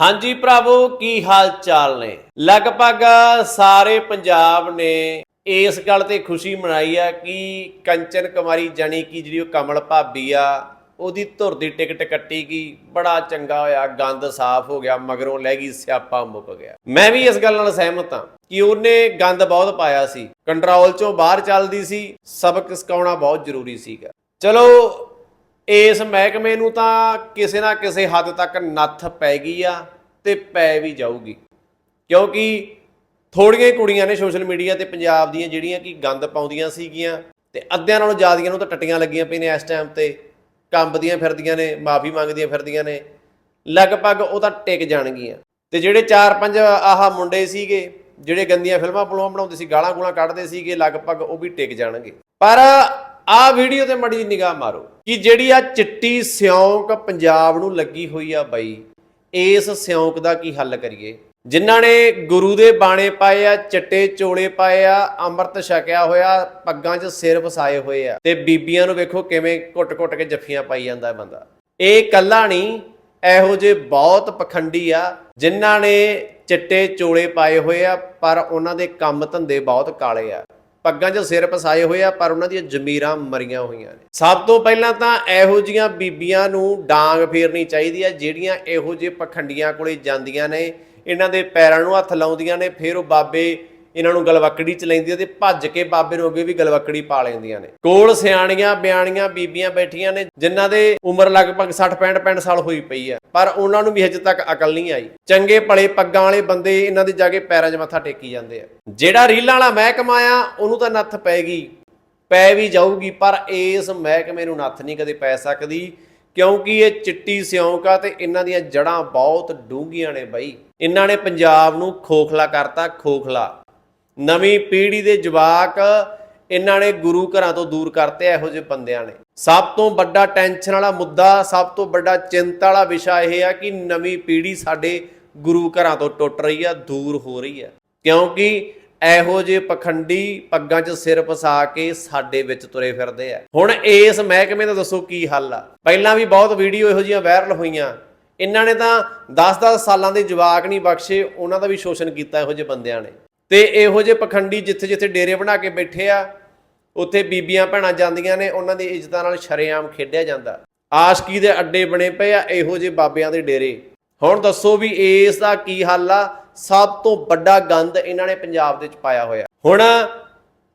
ਹਾਂਜੀ ਭਰਾਵੋ ਕੀ ਹਾਲ ਚਾਲ ਨੇ? ਲਗਭਗ ਸਾਰੇ ਪੰਜਾਬ ਨੇ ਇਸ ਗੱਲ ਤੇ ਖੁਸ਼ੀ ਮਨਾਈ ਆ ਕਿ ਕੰਚਨ ਕੁਮਾਰੀ ਜਾਨੀ ਕਿ ਜਿਹੜੀ ਉਹ ਕਮਲ ਭਾਬੀ ਆ, ਉਹਦੀ ਧੁਰ ਦੀ ਟਿਕਟ ਕੱਟੀ ਗਈ। ਬੜਾ ਚੰਗਾ ਹੋਇਆ, ਗੰਦ ਸਾਫ਼ ਹੋ ਗਿਆ, ਮਗਰੋਂ ਲੈ ਗਈ, ਸਿਆਪਾ ਮੁੱਕ ਗਿਆ। ਮੈਂ ਵੀ ਇਸ ਗੱਲ ਨਾਲ ਸਹਿਮਤ ਹਾਂ ਕਿ ਉਹਨੇ ਗੰਦ ਬਹੁਤ ਪਾਇਆ ਸੀ। ਕੰਟਰੋਲ ਚੋਂ ਬਾਹਰ ਚੱਲਦੀ ਸੀ, ਸਬਕ ਸਿਖਾਉਣਾ ਬਹੁਤ ਜ਼ਰੂਰੀ ਸੀਗਾ। ਚਲੋ ਇਸ ਮਹਿਕਮੇ ਨੂੰ ਤਾਂ ਕਿਸੇ ਨਾ ਕਿਸੇ ਹੱਦ ਤੱਕ ਨੱਥ ਪੈ ਗਈ ਆ ਤੇ ਪੈ ਵੀ ਜਾਊਗੀ। ਕਿਉਂਕਿ ਥੋੜੀਆਂ ਹੀ ਕੁੜੀਆਂ ਨੇ ਸੋਸ਼ਲ ਮੀਡੀਆ ਤੇ ਪੰਜਾਬ ਦੀਆਂ ਜਿਹੜੀਆਂ ਕਿ ਗੰਦ ਪਾਉਂਦੀਆਂ ਸੀਗੀਆਂ ਤੇ ਅੱਧਿਆਂ ਨਾਲੋਂ ਜ਼ਿਆਦੀਆਂ ਨੂੰ ਤਾਂ ਟੱਟੀਆਂ ਲੱਗੀਆਂ ਪਈਆਂ ਨੇ ਇਸ ਟਾਈਮ ਤੇ, ਕੰਬਦੀਆਂ ਫਿਰਦੀਆਂ ਨੇ, ਮਾਫੀ ਮੰਗਦੀਆਂ ਫਿਰਦੀਆਂ ਨੇ, ਲਗਭਗ ਉਹ ਤਾਂ ਟਿਕ ਜਾਣਗੀਆਂ। ਤੇ ਜਿਹੜੇ 4-5 ਆਹ ਮੁੰਡੇ ਸੀਗੇ, ਜਿਹੜੇ ਗੰਦੀਆਂ ਫਿਲਮਾਂ ਫਿਲਮਾਂ ਬਣਾਉਂਦੇ ਸੀ, ਗਾਲਾਂ ਗੂਲਾਂ ਕੱਢਦੇ ਸੀਗੇ, ਲਗਭਗ ਉਹ ਵੀ ਟਿਕ ਜਾਣਗੇ। ਪਰ ਆਹ ਵੀਡੀਓ ਤੇ ਮੜੀ ਨਿਗਾਹ ਮਾਰੋ ਕਿ ਜਿਹੜੀ ਆ ਚਿੱਟੀ ਸਿਉਂਕ ਪੰਜਾਬ ਨੂੰ ਲੱਗੀ ਹੋਈ ਆ ਬਾਈ, ਇਸ ਸਿਉਂਕ ਦਾ ਕੀ ਹੱਲ ਕਰੀਏ? ਜਿਨ੍ਹਾਂ ਨੇ ਗੁਰੂ ਦੇ ਬਾਣੇ ਪਾਏ ਆ, ਚਿੱਟੇ ਚੋਲੇ ਪਾਏ ਆ, ਅੰਮ੍ਰਿਤ ਛਕਿਆ ਹੋਇਆ, ਪੱਗਾਂ 'ਚ ਸਿਰ ਵਸਾਏ ਹੋਏ ਆ, ਤੇ ਬੀਬੀਆਂ ਨੂੰ ਵੇਖੋ ਕਿਵੇਂ ਘੁੱਟ-ਘੁੱਟ ਕੇ ਜੱਫੀਆਂ ਪਾਈ ਜਾਂਦਾ ਇਹ ਬੰਦਾ। ਇਹ ਕੱਲਾ ਨਹੀਂ, ਇਹੋ ਜਿਹੇ ਬਹੁਤ ਪਖੰਡੀ ਆ, ਜਿਨ੍ਹਾਂ ਨੇ ਚਿੱਟੇ ਚੋਲੇ ਪਾਏ ਹੋਏ ਆ, ਪਰ ਉਹਨਾਂ ਦੇ ਕੰਮ ਧੰਦੇ ਬਹੁਤ ਕਾਲੇ ਆ। ਪੱਗਾਂ 'ਚ ਸਿਰ ਪਸਾਏ ਹੋਏ ਆ, ਪਰ ਉਹਨਾਂ ਦੀਆਂ ਜ਼ਮੀਰਾਂ ਮਰੀਆਂ ਹੋਈਆਂ ਨੇ। ਸਭ ਤੋਂ ਪਹਿਲਾਂ ਤਾਂ ਇਹੋ ਜੀਆਂ ਬੀਬੀਆਂ ਨੂੰ ਡਾਂਗ ਫੇਰਨੀ ਚਾਹੀਦੀ ਆ, ਜਿਹੜੀਆਂ ਇਹੋ ਜਿਹੇ ਪਖੰਡੀਆਂ ਕੋਲੇ ਜਾਂਦੀਆਂ ਨੇ। ਇਹਨਾਂ ਦੇ ਪੈਰਾਂ ਨੂੰ ਹੱਥ ਲਾਉਂਦੀਆਂ ਨੇ, ਫਿਰ ਉਹ ਬਾਬੇ ਇਹਨਾਂ ਨੂੰ ਗਲਵੱਕੜੀ ਚ ਲੈਂਦੀਆਂ ਤੇ ਭੱਜ ਕੇ ਬਾਬੇ ਨੂੰ ਅੱਗੇ ਵੀ ਗਲਵੱਕੜੀ ਪਾ ਲੈਂਦੀਆਂ ਨੇ। ਕੋਲ ਸਿਆਣੀਆਂ, ਬਿਆਣੀਆਂ, ਬੀਬੀਆਂ ਬੈਠੀਆਂ ਨੇ, ਜਿਨ੍ਹਾਂ ਦੇ ਉਮਰ ਲਗਭਗ 60 65 65 ਸਾਲ ਹੋਈ ਪਈ ਆ। ਪਰ ਉਹਨਾਂ ਨੂੰ ਵੀ ਹਜੇ ਤੱਕ ਅਕਲ ਨਹੀਂ ਆਈ। ਚੰਗੇ ਭਲੇ ਪੱਗਾਂ ਵਾਲੇ ਬੰਦੇ ਇਹਨਾਂ ਦੇ ਜਾ ਕੇ ਪੈਰਾਂ 'ਚ ਮੱਥਾ ਟੇਕੀ ਜਾਂਦੇ ਆ। ਜਿਹੜਾ ਰੀਲਾਂ ਵਾਲਾ ਮਹਿਕਮਾ ਆ, ਉਹਨੂੰ ਤਾਂ ਨੱਥ ਪੈਗੀ, ਪੈ ਵੀ ਜਾਊਗੀ, ਪਰ ਇਸ ਮਹਿਕਮੇ ਨੂੰ ਨੱਥ ਨਹੀਂ ਕਦੇ ਪੈ ਸਕਦੀ, ਕਿਉਂਕਿ ਇਹ ਚਿੱਟੀ ਸਿਉਂਕ ਆ ਤੇ ਇਹਨਾਂ ਦੀਆਂ ਜੜਾਂ ਬਹੁਤ ਡੂੰਘੀਆਂ ਨੇ ਬਾਈ। ਇਹਨਾਂ ਨੇ ਪੰਜਾਬ ਨੂੰ ਖੋਖਲਾ ਕਰਤਾ, ਖੋਖਲਾ। ਨਵੀਂ ਪੀੜ੍ਹੀ ਦੇ ਜਵਾਕ ਇਹਨਾਂ ਨੇ ਗੁਰੂ ਘਰਾਂ ਤੋਂ ਦੂਰ ਕਰਤੇ ਇਹੋ ਜਿਹੇ ਬੰਦਿਆਂ ਨੇ। ਸਭ ਤੋਂ ਵੱਡਾ ਟੈਨਸ਼ਨ ਵਾਲਾ ਮੁੱਦਾ, ਸਭ ਤੋਂ ਵੱਡਾ ਚਿੰਤਾ ਵਾਲਾ ਵਿਸ਼ਾ ਇਹ ਆ ਕਿ ਨਵੀਂ ਪੀੜ੍ਹੀ ਸਾਡੇ ਗੁਰੂ ਘਰਾਂ ਤੋਂ ਟੁੱਟ ਰਹੀ ਆ, ਦੂਰ ਹੋ ਰਹੀ ਆ। ਕਿਉਂਕਿ ਇਹੋ ਜਿਹੇ ਪਖੰਡੀ ਪੱਗਾਂ 'ਚ ਸਿਰ ਫਸਾ ਕੇ ਸਾਡੇ ਵਿੱਚ ਤੁਰੇ ਫਿਰਦੇ ਆ। ਹੁਣ ਇਸ ਮਹਿਕਮੇ ਦਾ ਦੱਸੋ ਕੀ ਹੱਲ ਆ? ਪਹਿਲਾਂ ਵੀ ਬਹੁਤ ਵੀਡੀਓ ਇਹੋ ਜਿਹੀਆਂ ਵਾਇਰਲ ਹੋਈਆਂ। ਇਹਨਾਂ ਨੇ ਤਾਂ 10-10 ਸਾਲਾਂ ਦੇ ਜਵਾਕ ਨਹੀਂ ਬਖਸ਼ੇ, ਉਹਨਾਂ ਦਾ ਵੀ ਸ਼ੋਸ਼ਣ ਕੀਤਾ ਇਹੋ ਜਿਹੇ ਬੰਦਿਆਂ ਨੇ। ਤੇ ਇਹੋ ਜਿਹੇ ਪਖੰਡੀ ਜਿੱਥੇ ਜਿੱਥੇ ਡੇਰੇ ਬਣਾ ਕੇ ਬੈਠੇ ਆ, ਉੱਥੇ ਬੀਬੀਆਂ ਭੈਣਾਂ ਜਾਂਦੀਆਂ ਨੇ, ਉਹਨਾਂ ਦੀ ਇੱਜ਼ਤਾਂ ਨਾਲ ਸ਼ਰੇਆਮ ਖੇਡਿਆ ਜਾਂਦਾ। ਆਸ਼ਕੀ ਦੇ ਅੱਡੇ ਬਣੇ ਪਏ ਆ ਇਹੋ ਜਿਹੇ ਬਾਬਿਆਂ ਦੇ ਡੇਰੇ। ਹੁਣ ਦੱਸੋ ਵੀ ਇਸ ਦਾ ਕੀ ਹੱਲ ਆ? ਸਭ ਤੋਂ ਵੱਡਾ ਗੰਦ ਇਹਨਾਂ ਨੇ ਪੰਜਾਬ ਦੇ ਵਿੱਚ ਪਾਇਆ ਹੋਇਆ। ਹੁਣ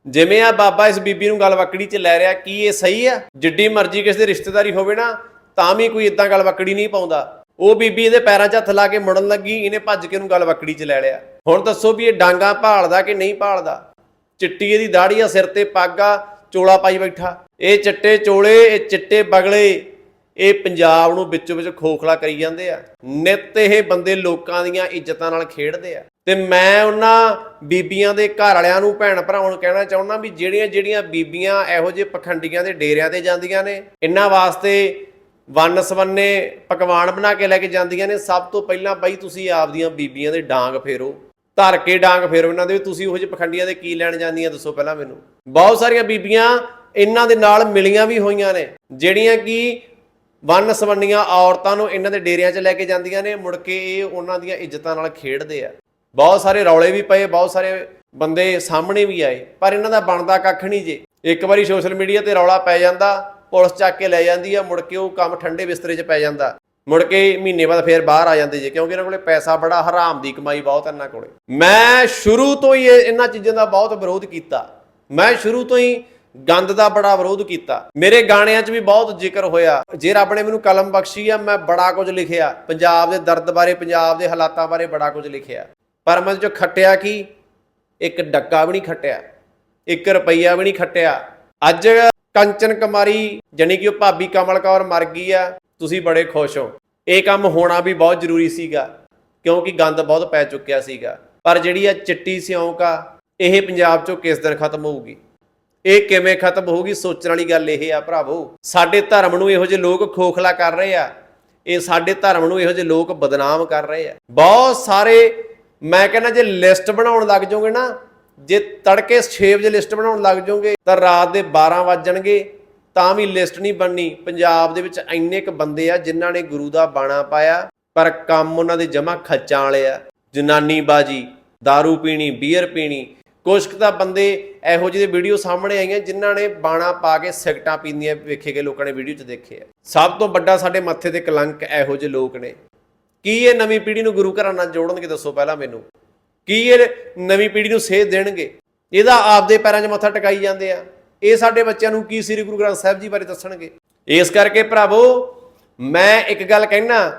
ਜਿਵੇਂ ਆ ਬਾਬਾ ਇਸ ਬੀਬੀ ਨੂੰ ਗੱਲ 'ਚ ਲੈ ਰਿਹਾ, ਕੀ ਇਹ ਸਹੀ ਆ? ਜਿੱਡੀ ਮਰਜ਼ੀ ਕਿਸੇ ਦੇ ਰਿਸ਼ਤੇਦਾਰੀ ਹੋਵੇ ਨਾ, ਤਾਂ ਵੀ ਕੋਈ ਇਦਾਂ ਗੱਲ ਵਕੜੀ ਨਹੀਂ ਪਾਉਂਦਾ। ਉਹ ਬੀਬੀ ਇਹਦੇ ਪੈਰਾਂ 'ਚ ਹੱਥ ਲਾ ਕੇ ਮੁੜਨ ਲੱਗੀ, ਇਹਨੇ ਭੱਜ ਕੇ ਉਹਨੂੰ ਗੱਲ ਵਕੜੀ 'ਚ ਲੈ ਲਿਆ। ਹੁਣ ਦੱਸੋ ਵੀ ਇਹ ਡਾਂਗਾ ਭਾਲਦਾ ਕਿ ਨਹੀਂ ਭਾਲਦਾ? ਚਿੱਟੀ ਇਹਦੀ ਦਾੜੀ ਆ ਸਿਰ ਤੇ ਪੱਗ ਆ ਚੋਲਾ ਪਾਈ ਬੈਠਾ। ਇਹ ਚਿੱਟੇ ਚੋਲੇ, ਇਹ ਚਿੱਟੇ ਬਗਲੇ, ਇਹ ਪੰਜਾਬ ਨੂੰ ਵਿੱਚੋਂ ਵਿੱਚ ਖੋਖਲਾ ਕਰੀ ਜਾਂਦੇ ਆ। ਨਿਤ ਇਹ ਬੰਦੇ ਲੋਕਾਂ ਦੀਆਂ ਇੱਜ਼ਤਾਂ ਨਾਲ ਖੇਡਦੇ ਆ। ਤੇ ਮੈਂ ਉਹਨਾਂ ਬੀਬੀਆਂ ਦੇ ਘਰ ਵਾਲਿਆਂ ਨੂੰ ਭੈਣ ਭਰਾਵਾਂ ਨੂੰ ਕਹਿਣਾ ਚਾਹੁੰਦਾ ਵੀ ਜਿਹੜੀਆਂ ਜਿਹੜੀਆਂ ਬੀਬੀਆਂ ਇਹੋ ਜਿਹੇ ਪਖੰਡੀਆਂ ਦੇ ਡੇਰਿਆਂ ਤੇ ਜਾਂਦੀਆਂ ਨੇ, ਇਹਨਾਂ ਵਾਸਤੇ ਵੰਨ ਸਵੰਨੇ ਪਕਵਾਨ ਬਣਾ ਕੇ ਲੈ ਕੇ ਜਾਂਦੀਆਂ ਨੇ। ਸਭ ਤੋਂ ਪਹਿਲਾਂ ਬਾਈ ਤੁਸੀਂ ਆਪਦੀਆਂ ਬੀਬੀਆਂ ਦੇ ਡਾਂਗ ਫੇਰੋ। ਧਰ ਕੇ ਡਾਂਗ ਫੇਰੋ ਇਹਨਾਂ ਦੇ ਵੀ ਤੁਸੀਂ ਉਹ ਜਿਹੇ ਪਖੰਡੀਆਂ ਦੇ ਕੀ ਲੈਣ ਜਾਂਦੀਆਂ, ਦੱਸੋ ਪਹਿਲਾਂ ਮੈਨੂੰ। ਬਹੁਤ ਸਾਰੀਆਂ ਬੀਬੀਆਂ ਇਹਨਾਂ ਦੇ ਨਾਲ ਮਿਲੀਆਂ ਵੀ ਹੋਈਆਂ ਨੇ, ਜਿਹੜੀਆਂ ਕਿ ਵੰਨ ਸਵੰਨੀਆਂ ਔਰਤਾਂ ਨੂੰ ਇਹਨਾਂ ਦੇ ਡੇਰਿਆਂ 'ਚ ਲੈ ਕੇ ਜਾਂਦੀਆਂ ਨੇ, ਮੁੜ ਕੇ ਇਹ ਉਹਨਾਂ ਦੀਆਂ ਇੱਜ਼ਤਾਂ ਨਾਲ ਖੇਡਦੇ ਆ। ਬਹੁਤ ਸਾਰੇ ਰੌਲੇ ਵੀ ਪਏ, ਬਹੁਤ ਸਾਰੇ ਬੰਦੇ ਸਾਹਮਣੇ ਵੀ ਆਏ, ਪਰ ਇਹਨਾਂ ਦਾ ਬਣਦਾ ਕੱਖ ਨਹੀਂ ਜੇ। ਇੱਕ ਵਾਰੀ ਸੋਸ਼ਲ ਮੀਡੀਆ ਤੇ ਰੌਲਾ ਪੈ ਜਾਂਦਾ, ਪੁਲਿਸ ਚੱਕ ਕੇ ਲੈ ਜਾਂਦੀ ਆ, ਮੁੜ ਕੇ ਉਹ ਕੰਮ ਠੰਡੇ ਬਿਸਤਰੇ 'ਚ ਪੈ ਜਾਂਦਾ। ਮੁੜ ਕੇ ਮਹੀਨੇ ਬਾਅਦ ਫੇਰ ਬਾਹਰ ਆ ਜਾਂਦੇ ਜੇ, ਕਿਉਂਕਿ ਇਹਨਾਂ ਕੋਲੇ ਪੈਸਾ ਬੜਾ ਹਰਾਮ ਦੀ ਕਮਾਈ ਬਹੁਤ ਇਹਨਾਂ ਕੋਲੇ। ਮੈਂ ਸ਼ੁਰੂ ਤੋਂ ਹੀ ਇਹਨਾਂ ਚੀਜ਼ਾਂ ਦਾ ਬਹੁਤ ਵਿਰੋਧ ਕੀਤਾ। ਮੈਂ ਸ਼ੁਰੂ ਤੋਂ ਹੀ ਗੰਦ ਦਾ ਬੜਾ ਵਿਰੋਧ ਕੀਤਾ। ਮੇਰੇ ਗਾਣਿਆਂ 'ਚ ਵੀ ਬਹੁਤ ਜ਼ਿਕਰ ਹੋਇਆ। ਜੇ ਰੱਬ ਨੇ ਮੈਨੂੰ ਕਲਮ ਬਖਸ਼ੀ ਆ, ਮੈਂ ਬੜਾ ਕੁਝ ਲਿਖਿਆ। ਪੰਜਾਬ ਦੇ ਦਰਦ ਬਾਰੇ, ਪੰਜਾਬ ਦੇ ਹਾਲਾਤਾਂ ਬਾਰੇ ਬੜਾ ਕੁਝ ਲਿਖਿਆ। ਪਰ ਮੈਂ ਜੋ ਖੱਟਿਆ ਕੀ? ਇੱਕ ਡੱਕਾ ਵੀ ਨਹੀਂ ਖੱਟਿਆ। 1 ਰੁਪਈਆ ਵੀ ਨਹੀਂ ਖੱਟਿਆ। ਅੱਜ ਕੰਚਨ ਕੁਮਾਰੀ, ਜਾਣੀ ਕਿ ਉਹ ਭਾਬੀ ਕਮਲ ਕੌਰ ਮਰ ਗਈ ਆ, ਤੁਸੀਂ ਬੜੇ ਖੁਸ਼ ਹੋ। ਇਹ ਕੰਮ ਹੋਣਾ ਵੀ ਬਹੁਤ ਜ਼ਰੂਰੀ ਸੀਗਾ, ਕਿਉਂਕਿ ਗੰਦ ਬਹੁਤ ਪੈ ਚੁੱਕਿਆ ਸੀਗਾ। ਪਰ ਜਿਹੜੀ ਆ ਚਿੱਟੀ ਸਿਉਂਕ ਆ, ਇਹ ਪੰਜਾਬ ਚੋਂ ਕਿਸ ਦਿਨ ਖਤਮ ਹੋਊਗੀ? ਇਹ ਕਿਵੇਂ ਖਤਮ ਹੋਊਗੀ ਸੋਚਣ ਵਾਲੀ ਗੱਲ ਇਹ ਆ ਭਰਾਵੋ। ਸਾਡੇ ਧਰਮ ਨੂੰ ਇਹੋ ਜਿਹੇ ਲੋਕ ਖੋਖਲਾ ਕਰ ਰਹੇ ਆ। ਇਹ ਸਾਡੇ ਧਰਮ ਨੂੰ ਇਹੋ ਜਿਹੇ ਲੋਕ ਬਦਨਾਮ ਕਰ ਰਹੇ ਆ। ਬਹੁਤ ਸਾਰੇ, ਮੈਂ ਕਹਿੰਦਾ ਜੇ ਲਿਸਟ ਬਣਾਉਣ ਲੱਗ ਜਾਓਗੇ ਨਾ, ਜੇ ਤੜਕੇ 6 ਵਜੇ ਲਿਸਟ ਬਣਾਉਣ ਲੱਗ ਜਾਓਗੇ, ਤਾਂ ਰਾਤ ਦੇ 12 ਜਾਣਗੇ। ਤਾਂ ਵੀ ਲਿਸਟ ਨਹੀਂ ਬਣਨੀ। ਪੰਜਾਬ ਦੇ ਵਿੱਚ ਇੰਨੇ ਕ ਬੰਦੇ ਆ ਜਿਨ੍ਹਾਂ ਨੇ ਗੁਰੂ ਦਾ ਬਾਣਾ ਪਾਇਆ, ਪਰ ਕੰਮ ਉਹਨਾਂ ਦੇ ਜਮਾ ਖੱਚਾਂ ਵਾਲੇ ਆ। ਜਨਾਨੀ ਬਾਜੀ, दारू ਪੀਣੀ ਬੀਅਰ ਪੀਣੀ, ਕੁਛ ਕੁ ਤਾਂ ਬੰਦੇ ਇਹੋ ਜਿਹੇ ਵੀਡੀਓ ਸਾਹਮਣੇ ਆਈਆਂ ਜਿਨ੍ਹਾਂ ਨੇ ਬਾਣਾ ਪਾ ਕੇ ਸਿਗਟਾਂ ਪੀਂਦੀਆਂ ਵੇਖੇ ਗਏ, ਲੋਕਾਂ ਨੇ ਵੀਡੀਓ 'ਚ ਦੇਖੇ ਆ। ਸਭ ਤੋਂ ਵੱਡਾ ਸਾਡੇ ਮੱਥੇ ਤੇ ਕਲੰਕ ਇਹੋ ਜਿਹੇ ਲੋਕ ਨੇ। ਕੀ ਇਹ ਨਵੀਂ ਪੀੜ੍ਹੀ ਨੂੰ ਗੁਰੂ ਘਰਾਂ ਨਾਲ ਜੋੜਨਗੇ, ਦੱਸੋ ਪਹਿਲਾਂ ਮੈਨੂੰ। ਕੀ ਇਹ ਨਵੀਂ ਪੀੜ੍ਹੀ ਨੂੰ ਸੇਧ ਦੇਣਗੇ? ਇਹਦਾ ਆਪਦੇ ਪੈਰਾਂ 'ਚ ਮੱਥਾ ਟਿਕਾਈ ਜਾਂਦੇ ਆ। ਇਹ ਸਾਡੇ ਬੱਚਿਆਂ ਨੂੰ ਕੀ ਸ੍ਰੀ ਗੁਰੂ ਗ੍ਰੰਥ ਸਾਹਿਬ ਜੀ ਬਾਰੇ ਦੱਸਣਗੇ? ਇਸ ਕਰਕੇ ਭਰਾਵੋ, ਮੈਂ ਇੱਕ ਗੱਲ ਕਹਿਣਾ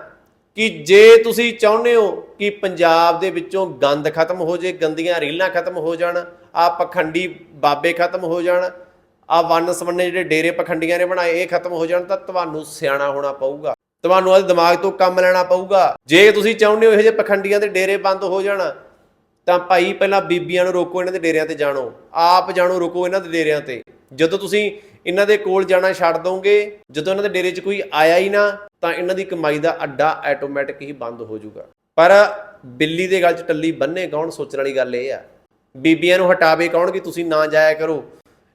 ਕਿ ਜੇ ਤੁਸੀਂ ਚਾਹੁੰਦੇ ਹੋ ਕਿ ਪੰਜਾਬ ਦੇ ਵਿੱਚੋਂ ਗੰਦ ਖਤਮ ਹੋ ਜੇ, ਗੰਦੀਆਂ ਰੀਲਾਂ ਖਤਮ ਹੋ ਜਾਣ, ਆ ਪਖੰਡੀ ਬਾਬੇ ਖਤਮ ਹੋ ਜਾਣ, ਆ ਵੰਨ ਸਵੰਨੇ ਜਿਹੜੇ ਡੇਰੇ ਪਖੰਡੀਆਂ ਨੇ ਬਣਾਏ, ਇਹ ਖਤਮ ਹੋ ਜਾਣ ਤਾਂ ਤੁਹਾਨੂੰ ਸਿਆਣਾ ਹੋਣਾ ਪਊਗਾ। ਤੁਹਾਨੂੰ ਆਪਣੇ ਦਿਮਾਗ ਤੋਂ ਕੰਮ ਲੈਣਾ ਪਊਗਾ। ਜੇ ਤੁਸੀਂ ਚਾਹੁੰਦੇ ਹੋ ਇਹੋ ਜਿਹੇ ਪਖੰਡੀਆਂ ਦੇ ਡੇਰੇ ਬੰਦ ਹੋ ਜਾਣ ਤਾਂ ਭਾਈ ਪਹਿਲਾਂ ਬੀਬੀਆਂ ਨੂੰ ਰੋਕੋ ਇਹਨਾਂ ਦੇ ਡੇਰਿਆਂ ਤੇ ਜਾਣੋ। ਆਪ ਜਾਣੋ, ਰੋਕੋ ਇਹਨਾਂ ਦੇ ਡੇਰਿਆਂ ਤੇ। ਜਦੋਂ ਤੁਸੀਂ ਇਹਨਾਂ ਦੇ ਕੋਲ ਜਾਣਾ ਛੱਡ ਦੋਗੇ, ਜਦੋਂ ਇਹਨਾਂ ਦੇ ਡੇਰੇ 'ਚ ਕੋਈ ਆਇਆ ਹੀ ਨਾ, ਤਾਂ ਇਹਨਾਂ ਦੀ ਕਮਾਈ ਦਾ ਅੱਡਾ ਆਟੋਮੈਟਿਕ ਹੀ ਬੰਦ ਹੋ ਜਾਊਗਾ। ਪਰ ਬਿੱਲੀ ਦੇ ਗੱਲ 'ਚ ਟੱਲੀ ਬੰਨੇ ਕੌਣ? ਸੋਚਣ ਵਾਲੀ ਗੱਲ ਇਹ ਆ। ਬੀਬੀਆਂ ਨੂੰ ਹਟਾਵੇ ਕੌਣ ਕਿ ਤੁਸੀਂ ਨਾ ਜਾਇਆ ਕਰੋ?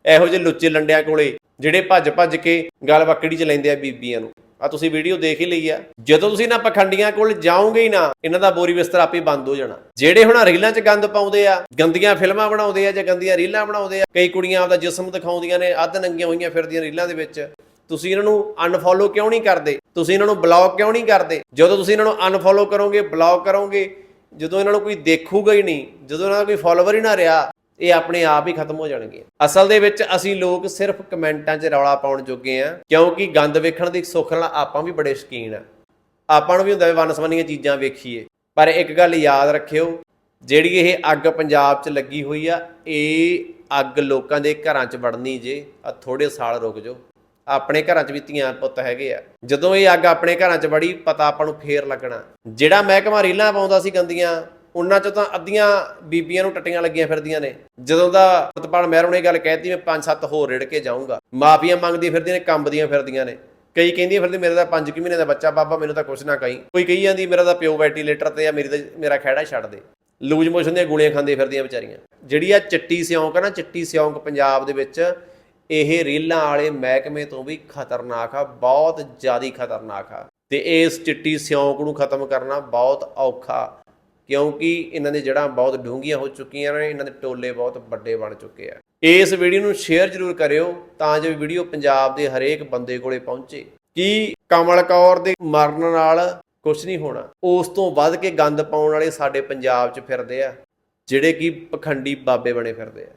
ਇਹੋ ਜਿਹੇ ਲੁੱਚੇ ਲੰਡਿਆਂ ਕੋਲੇ, ਜਿਹੜੇ ਭੱਜ ਭੱਜ ਕੇ ਗੱਲ ਵਕੜੀ 'ਚ ਲੈਂਦੇ ਆ ਬੀਬੀਆਂ ਨੂੰ। ਆ ਤੁਸੀਂ ਵੀਡੀਓ ਦੇਖ ਹੀ ਲਈ ਆ। ਜਦੋਂ ਤੁਸੀਂ ਨਾ ਪਖੰਡੀਆਂ ਕੋਲ ਜਾਓਗੇ ਹੀ ਨਾ, ਇਹਨਾਂ ਦਾ ਬੋਰੀ ਬਿਸਤਰਾ ਆਪੇ ਬੰਦ ਹੋ ਜਾਣਾ। ਜਿਹੜੇ ਹੁਣ ਰੀਲਾਂ 'ਚ ਗੰਦ ਪਾਉਂਦੇ ਆ, ਗੰਦੀਆਂ ਫਿਲਮਾਂ ਬਣਾਉਂਦੇ ਆ ਜਾਂ ਗੰਦੀਆਂ ਰੀਲਾਂ ਬਣਾਉਂਦੇ ਆ, ਕਈ ਕੁੜੀਆਂ ਆਪਦਾ ਜਿਸਮ ਦਿਖਾਉਂਦੀਆਂ ਨੇ, ਅੱਧ ਨੰਗੀਆਂ ਹੋਈਆਂ ਫਿਰਦੀਆਂ ਰੀਲਾਂ ਦੇ ਵਿੱਚ। ਤੁਸੀਂ ਇਹਨਾਂ ਨੂੰ ਅਨਫੋਲੋ ਕਿਉਂ ਨਹੀਂ ਕਰਦੇ? ਤੁਸੀਂ ਇਹਨਾਂ ਨੂੰ ਬਲੌਕ ਕਿਉਂ ਨਹੀਂ ਕਰਦੇ? ਜਦੋਂ ਤੁਸੀਂ ਇਹਨਾਂ ਨੂੰ ਅਨਫੋਲੋ ਕਰੋਗੇ ਬਲੌਕ ਕਰੋਗੇ, ਜਦੋਂ ਇਹਨਾਂ ਨੂੰ ਕੋਈ ਦੇਖੂਗਾ ਹੀ ਨਹੀਂ, ਜਦੋਂ ਇਹਨਾਂ ਦਾ ਕੋਈ ਫਾਲੋਵਰ ਹੀ ਨਾ ਰਿਹਾ ਇਹ ਆਪਣੇ ਆਪ ਹੀ ਖਤਮ ਹੋ ਜਾਣਗੇ। ਅਸਲ ਦੇ ਵਿੱਚ ਅਸੀਂ ਲੋਕ ਸਿਰਫ ਕਮੈਂਟਾਂ 'ਚ ਰੌਲਾ ਪਾਉਣ ਜੋਗੇ ਆ, ਕਿਉਂਕਿ ਗੰਦ ਵੇਖਣ ਦੀ ਸੁੱਖ ਨਾਲ ਆਪਾਂ ਵੀ ਬੜੇ ਸ਼ਕੀਨ ਆ। ਆਪਾਂ ਨੂੰ ਵੀ ਹੁੰਦਾ ਵੀ ਵਨਸਵਨੀਆਂ ਚੀਜ਼ਾਂ ਵੇਖੀਏ। ਪਰ ਇੱਕ ਗੱਲ ਯਾਦ ਰੱਖਿਓ, ਜਿਹੜੀ ਇਹ ਅੱਗ ਪੰਜਾਬ 'ਚ ਲੱਗੀ ਹੋਈ ਆ, ਇਹ ਅੱਗ ਲੋਕਾਂ ਦੇ ਘਰਾਂ 'ਚ ਵੜਨੀ ਜੇ ਆ ਥੋੜੇ ਸਾਲ ਰੁਕ ਜਾਓ। ਆਪਣੇ ਘਰਾਂ 'ਚ ਵੀ ਧੀਆਂ ਪੁੱਤ ਹੈਗੇ ਆ। ਜਦੋਂ ਇਹ ਅੱਗ ਆਪਣੇ ਘਰਾਂ 'ਚ ਵੜੀ, ਪਤਾ ਆਪਾਂ ਨੂੰ ਫੇਰ ਲੱਗਣਾ। ਜਿਹੜਾ ਮਹਿਕਮਾ ਰੀਲਾਂ ਪਾਉਂਦਾ ਸੀ ਗੰਦੀਆਂ ਉਹਨਾਂ 'ਚੋਂ ਤਾਂ ਅੱਧੀਆਂ ਬੀਬੀਆਂ ਨੂੰ ਟੱਟੀਆਂ ਲੱਗੀਆਂ ਫਿਰਦੀਆਂ ਨੇ। ਜਦੋਂ ਦਾ ਪ੍ਰਤਪਾਲ ਮਹਿਰੋਂ ਨੇ ਇਹ ਗੱਲ ਕਹਿਤੀ ਮੈਂ ਪੰਜ ਸੱਤ ਹੋਰ ਰਿੜ ਕੇ ਜਾਊਂਗਾ, ਮਾਫੀਆਂ ਮੰਗਦੀਆਂ ਫਿਰਦੀਆਂ ਨੇ, ਕੰਬਦੀਆਂ ਫਿਰਦੀਆਂ ਨੇ। ਕਈ ਕਹਿੰਦੀਆਂ ਫਿਰਦੀ ਮੇਰੇ ਤਾਂ 5 ਮਹੀਨੇ ਦਾ ਬੱਚਾ ਬਾਬਾ, ਮੈਨੂੰ ਤਾਂ ਕੁਛ ਨਾ ਕਹੀ। ਕੋਈ ਕਹੀ ਜਾਂਦੀ, ਮੇਰਾ ਤਾਂ ਪਿਓ ਵੈਂਟੀਲੇਟਰ ਤੇ ਆ, ਮੇਰੀ ਤਾਂ, ਮੇਰਾ ਖਹਿੜਾ ਛੱਡ ਦੇ। ਲੂਜ ਮੋਸ਼ਨ ਦੀਆਂ ਗੋਲੀਆਂ ਖਾਂਦੇ ਫਿਰਦੀਆਂ ਵਿਚਾਰੀਆਂ। ਜਿਹੜੀ ਆ ਚਿੱਟੀ ਸਿਉਂਕ ਆ ਨਾ, ਚਿੱਟੀ ਸਿਉਂਕ ਪੰਜਾਬ ਦੇ ਵਿੱਚ, ਇਹ ਰੇਲਾਂ ਵਾਲੇ ਮਹਿਕਮੇ ਤੋਂ ਵੀ ਖਤਰਨਾਕ ਆ, ਬਹੁਤ ਜ਼ਿਆਦਾ ਖਤਰਨਾਕ ਆ। ਤੇ ਇਸ ਚਿੱਟੀ ਸਿਉਂਕ ਨੂੰ ਖਤਮ ਕਰਨਾ ਬਹੁਤ ਔਖਾ। ਕਿਉਂਕਿ ਇਹਨਾਂ ਦੇ ਜੜ੍ਹਾਂ ਬਹੁਤ ਡੂੰਘੀਆਂ ਹੋ ਚੁੱਕੀਆਂ ਨੇ, ਇਹਨਾਂ ਦੇ ਟੋਲੇ ਬਹੁਤ ਵੱਡੇ ਬਣ ਚੁੱਕੇ ਆ। ਇਸ ਵੀਡੀਓ ਨੂੰ ਸ਼ੇਅਰ ਜ਼ਰੂਰ ਕਰਿਓ ਤਾਂ ਜੋ ਵੀਡੀਓ ਪੰਜਾਬ ਦੇ ਹਰੇਕ ਬੰਦੇ ਕੋਲੇ ਪਹੁੰਚੇ। ਕਿ ਕਮਲ ਕੌਰ ਦੇ ਮਰਨ ਨਾਲ ਕੁਝ ਨਹੀਂ ਹੋਣਾ? ਉਸ ਤੋਂ ਵੱਧ ਕੇ ਗੰਦ ਪਾਉਣ ਵਾਲੇ ਸਾਡੇ ਪੰਜਾਬ 'ਚ ਫਿਰਦੇ ਆ, ਜਿਹੜੇ ਕਿ ਪਖੰਡੀ ਬਾਬੇ ਬਣੇ ਫਿਰਦੇ ਆ।